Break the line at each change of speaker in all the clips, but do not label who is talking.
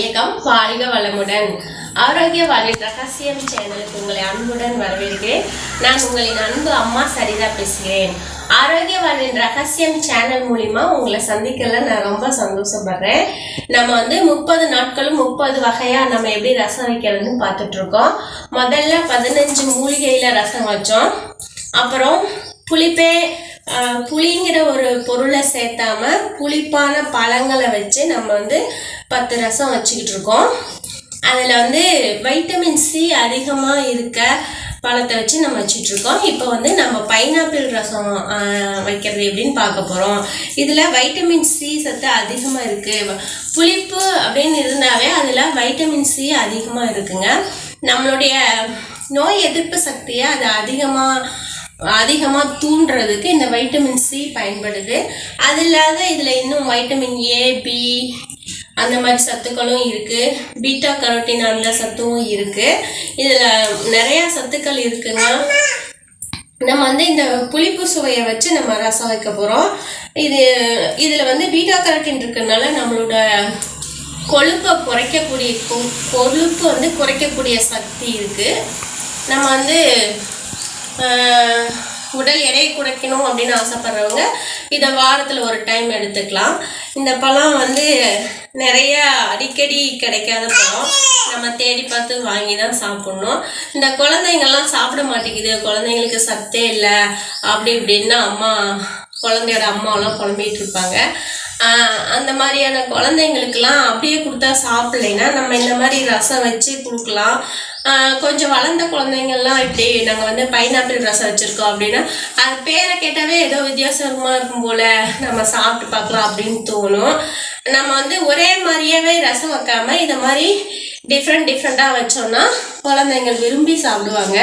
இயக்கம் வாழ்க வளமுடன். ஆரோக்கிய வாழ்வின் ரகசியம் சேனலுக்கு உங்களை அன்புடன் வரவேற்கிறேன். நான் உங்களின் அன்பு அம்மா சரிதா பேசுகிறேன். ஆரோக்கிய வாழ்வின் ரகசியம் சேனல் மூலிமா உங்களை சந்திக்கல நான் ரொம்ப சந்தோஷப்படுறேன். நம்ம வந்து முப்பது நாட்களும் முப்பது வகையா நம்ம எப்படி ரசம் வைக்கிறதுன்னு பார்த்துட்டு இருக்கோம் முதல்ல பதினஞ்சு மூலிகையில் ரசம் வச்சோம். அப்புறம் புளிப்பே புளிங்கிற ஒரு பொருளை சேர்த்தாம புளிப்பான பழங்களை வச்சு நம்ம வந்து பத்து ரசம் வச்சுக்கிட்டு இருக்கோம். அதில் வந்து வைட்டமின் சி அதிகமாக இருக்க பழத்தை வச்சு நம்ம வச்சுட்டு இப்போ வந்து நம்ம பைனாப்பிள் ரசம் வைக்கிறது எப்படின்னு பார்க்க போகிறோம் இதில் வைட்டமின் சி சத்து அதிகமாக இருக்குது புளிப்பு அப்படின்னு இருந்தாவே அதில் வைட்டமின் சி அதிகமாக இருக்குங்க. நம்மளுடைய நோய் எதிர்ப்பு சக்தியை அது அதிகமாக அதிகமாக தூண்டுறதுக்கு இந்த வைட்டமின் சி பயன்படுது. அது இல்லாத இதில் இன்னும் வைட்டமின் ஏ பி அந்த மாதிரி சத்துக்களும் இருக்குது பீட்டா கரோட்டின் அந்த சத்தும் இருக்குது இதில் நிறையா சத்துக்கள் இருக்குங்க நம்ம வந்து இந்த புளிப்பு சுவையை வச்சு நம்ம ரசம் வைக்க போகிறோம் இது இதில் வந்து பீட்டா கரோட்டின் இருக்கிறதுனால நம்மளோட கொழுப்பை குறைக்கக்கூடிய கொ- கொழுப்பு வந்து குறைக்கக்கூடிய சக்தி இருக்குது நம்ம வந்து உடல் எடையை குறைக்கணும் அப்படின்னு ஆசைப்படுறவங்க இதை வாரத்தில் ஒரு டைம் எடுத்துக்கலாம். இந்த பழம் வந்து நிறைய அடிக்கடி கிடைக்காத பழம். நம்ம தேடி பார்த்து வாங்கி தான் சாப்பிட்ணும். இந்த குழந்தைங்கள்லாம் சாப்பிட மாட்டேங்குது. குழந்தைங்களுக்கு சத்தே இல்லை. அப்படி இப்படின்னா அம்மா குழந்தையோட அம்மாவெல்லாம் குழம்பிகிட்டு இருப்பாங்க. அந்த மாதிரியான குழந்தைங்களுக்கெல்லாம் அப்படியே கொடுத்தா சாப்பிட்லைன்னா நம்ம இந்த மாதிரி ரசம் வச்சு கொடுக்கலாம். கொஞ்சம் வளர்ந்த குழந்தைங்கள்லாம் இப்படி நாங்கள் வந்து பைனாப்பிள் ரசம் வச்சுருக்கோம் அப்படின்னா அது பேரை கேட்டாவே ஏதோ வித்தியாசமாக இருக்கும் போல் நம்ம சாப்பிட்டு பார்க்கலாம் அப்படின்னு தோணும். நம்ம வந்து ஒரே மாதிரியாவே ரசம் வைக்காம இந்த மாதிரி டிஃப்ரெண்ட் டிஃப்ரெண்ட்டாக வச்சோம்னா குழந்தைங்கள் விரும்பி சாப்பிடுவாங்க.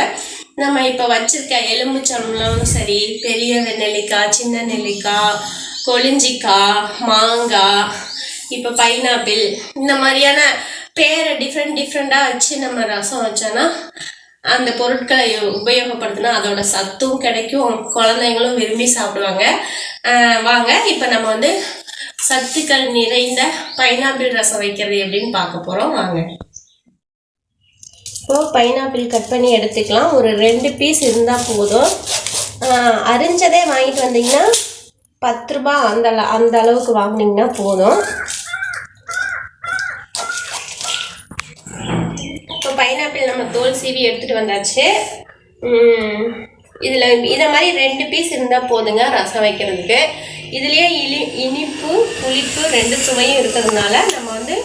நம்ம இப்போ வச்சுருக்க எலும்புச்சம்பளம் சரி பெரிய நெல்லிக்காய் சின்ன நெல்லிக்காய் கொளிஞ்சிக்காய் மாங்காய் இப்போ பைனாப்பிள் இந்த மாதிரியான பேரை டிஃப்ரெண்ட் டிஃப்ரெண்ட்டாக வச்சு நம்ம ரசம் வச்சோன்னா அந்த பொருட்களை உபயோகப்படுத்தினா அதோட சத்தும் கிடைக்கும் குழந்தைங்களும் விரும்பி சாப்பிடுவாங்க. வாங்க இப்போ நம்ம வந்து சத்துக்கள் நிறைந்த பைனாப்பிள் ரசம் வைக்கிறது எப்படின்னு பார்க்க போகிறோம் வாங்க. இப்போ பைனாப்பிள் கட் பண்ணி எடுத்துக்கலாம். ஒரு ரெண்டு பீஸ் இருந்தால் போதும். அரிஞ்சதே வாங்கிட்டு வந்தீங்கன்னா பத்து ரூபா அந்த அந்த அளவுக்கு வாங்கினீங்கன்னா போதும். இப்போ பைனாப்பிள் நம்ம தோல் சீவி எடுத்துகிட்டு வந்தாச்சு. இதில் இதை மாதிரி ரெண்டு பீஸ் இருந்தால் போதுங்க ரசம் வைக்கிறதுக்கு. இதுலேயே இனி இனிப்பு புளிப்பு ரெண்டு சுவையும் இருக்கிறதுனால நம்ம வந்து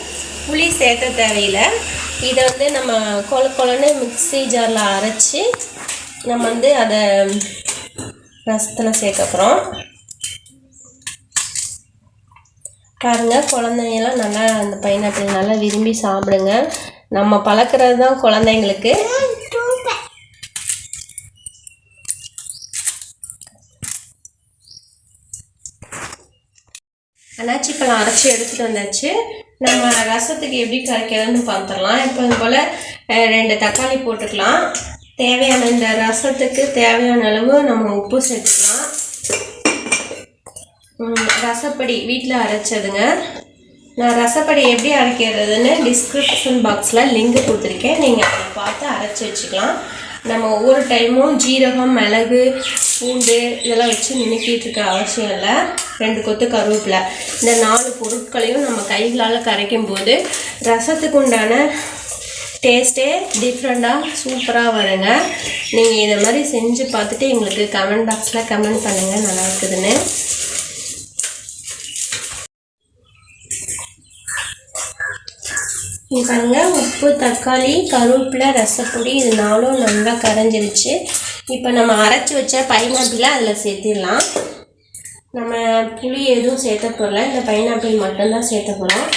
புளி சேர்க்க தேவையில்லை. இதை வந்து நம்ம கொல கொலன்னு மிக்ஸி ஜாரில் அரைச்சி நம்ம வந்து அதை ரசத்தில் சேர்க்க போகிறோம் பாருங்க குழந்தைங்கலாம் நல்லா அந்த பைனாப்பிள் நல்லா விரும்பி சாப்பிடுங்க. நம்ம பழக்கிறது தான் குழந்தைங்களுக்கு. அன்னாச்சி பழம் அரைச்சி எடுத்துகிட்டு வந்தாச்சு. நம்ம ரசத்துக்கு எப்படி கரைக்கிறதுன்னு பார்த்துடலாம். இப்போ போல் ரெண்டு தக்காளி போட்டுக்கலாம். தேவையான இந்த ரசத்துக்கு தேவையான அளவு நம்ம உப்பு சேர்த்துக்கலாம். ரசப்படி வீட்டில் அரைச்சதுங்க. நான் ரசப்படி எப்படி அரைக்கிறதுன்னு டிஸ்கிரிப்ஷன் பாக்ஸில் லிங்க் கொடுத்துருக்கேன். நீங்கள் அதை பார்த்து அரைச்சி வச்சுக்கலாம். நம்ம ஒவ்வொரு டைமும் ஜீரகம் மிளகு பூண்டு இதெல்லாம் வச்சு நினைக்கிட்டு இருக்க அவசியம் இல்லை. ரெண்டு கொத்து கருவேப்பிலை. இந்த நாலு பொருட்களையும் நம்ம கைகளால் கரைக்கும் போது ரசத்துக்கு உண்டான டேஸ்ட்டே டிஃப்ரெண்ட்டாக சூப்பராக வருங்க. நீங்கள் இதை மாதிரி செஞ்சு பார்த்துட்டு எங்களுக்கு கமெண்ட் பாக்ஸில் கமெண்ட் பண்ணுங்கள் நல்லா இருக்குதுன்னு. பாருங்க உப்பு தக்காளி கருவேப்பிலை ரசப்பொடி இது நாலும் நல்லா கரைஞ்சிருச்சு. இப்போ நம்ம அரைச்சி வச்ச பைனாப்பிளை அதில் சேர்த்திடலாம். நம்ம புளி எதுவும் சேர்த்த போகல இந்த பைனாப்பிள் மட்டும்தான் சேர்த்த போகிறோம்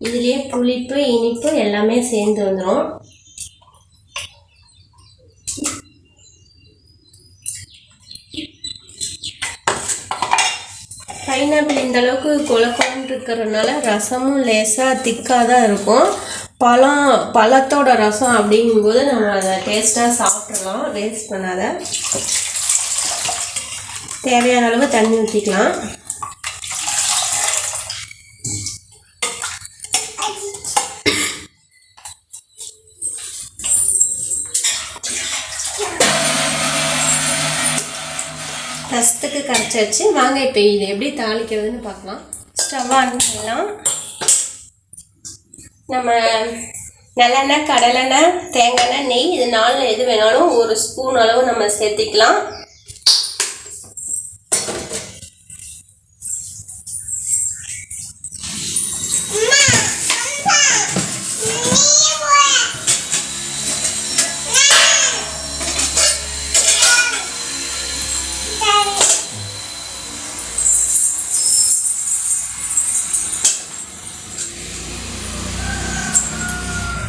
இதுலேயே புளிப்பு இனிப்பு எல்லாமே சேர்ந்து வந்துடும் பைனாப்பிள் இந்த அளவுக்கு கொல இருக்கிறதுனால ரசமும் லேசாக திக்காக தான் இருக்கும். பழம் பழத்தோட ரசம் அப்படிங்கும்போது நம்ம அதை டேஸ்ட்டாக சாப்பிட்றலாம் வேஸ்ட் பண்ணாத. தேவையான அளவு தண்ணி ஊற்றிக்கலாம் அளவுக்கு கரைச்சாச்சு வாங்க இப்போ இது எப்படி தாளிக்கிறதுன்னு பார்க்கலாம். ஸ்டவ் ஆன் பண்ணலாம் நம்ம நல்லெண்ணெய் கடலெண்ணெய் தேங்காய் எண்ணெய், நெய் இது நாலு எது வேணாலும் ஒரு ஸ்பூன் அளவு நம்ம சேர்த்திக்கலாம்.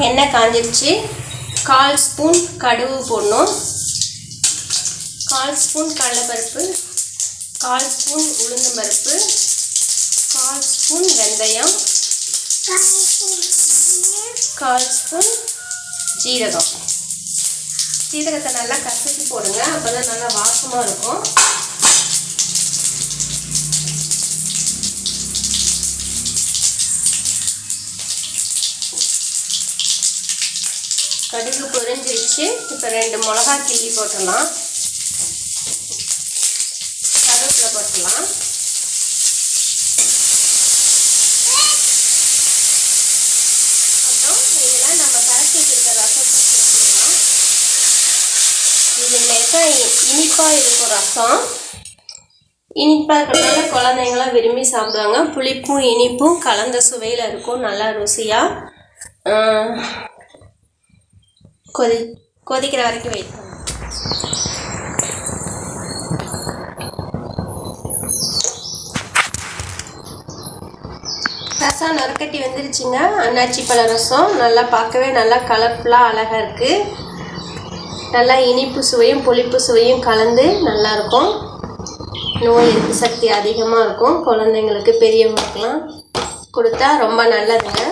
எண்ணெய் காஞ்சிருச்சு. கால் ஸ்பூன் கடுகு போடணும். கால் ஸ்பூன் கடலைப்பருப்பு. கால் ஸ்பூன் உளுந்து பருப்பு. கால் ஸ்பூன் வெந்தயம். கால் ஸ்பூன் ஜீரகம். ஜீரகத்தை நல்லா கசக்கி போடுங்க. அப்போ தான் நல்லா வாசமாக இருக்கும். கடுகு பொரிஞ்சிருச்சு. இப்போ ரெண்டு மிளகா கிள்ளி போட்டுடலாம். கருவேப்பிலை போட்டுடலாம். அப்புறம் இதில் நம்ம கரைச்சி வச்சிருக்க ரசத்தை சேர்த்துக்கலாம் இது லேசாக இனிப்பாக இருக்கும் ரசம். இனிப்பாக இருக்கிறதுனால குழந்தைங்களாம் விரும்பி சாப்பிடுவாங்க. புளிப்பும் இனிப்பும் கலந்த சுவையில் இருக்கும். நல்லா ருசியாக கொதி கொதிக்கிற வரைக்கும் வெயிட் பண்ணணும் ரசம் நறுக்கட்டி வந்துருச்சுங்க அன்னாச்சி பழ ரசம் நல்லா பார்க்கவே நல்லா கலர்ஃபுல்லாக அழகாக இருக்குது நல்லா இனிப்பு சுவையும் புளிப்பு சுவையும் கலந்து நல்லா இருக்கும். நோய் எதிர்ப்பு சக்தி அதிகமாக இருக்கும். குழந்தைங்களுக்கு பெரியவங்களுக்கெலாம் கொடுத்தா ரொம்ப நல்லதுங்க.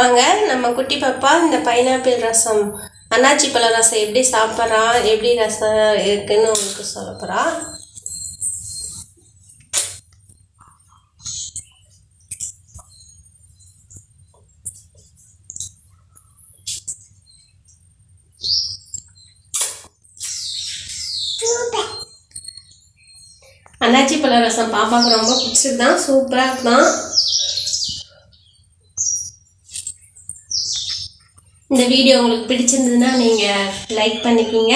வாங்க நம்ம குட்டி பாப்பா இந்த பைனாப்பிள் ரசம் அன்னாச்சி பழ ரசம் எப்படி சாப்பிட்றா எப்படி ரசம் இருக்குன்னு உங்களுக்கு சொல்ல போகிறா அன்னாச்சி பழ ரசம் பாப்பாவுக்கு ரொம்ப பிடிச்சதுதான். சூப்பராக இருக்கலாம் இந்த வீடியோ உங்களுக்கு பிடிச்சிருந்ததுன்னா நீங்கள் லைக் பண்ணிக்கிங்க.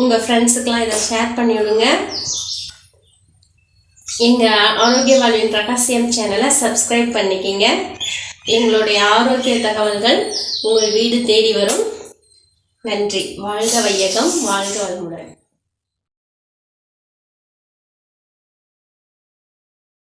உங்கள் ஃப்ரெண்ட்ஸுக்கெலாம் இதை ஷேர் பண்ணி விடுங்க எங்கள் ஆரோக்கிய வாழ்வின் ரகசியம் சேனலை சப்ஸ்கிரைப் பண்ணிக்கிங்க. எங்களுடைய ஆரோக்கிய தகவல்கள் உங்கள் வீடு தேடி வரும். நன்றி. வாழ்க வையகம் வாழ்க வளமுடன்.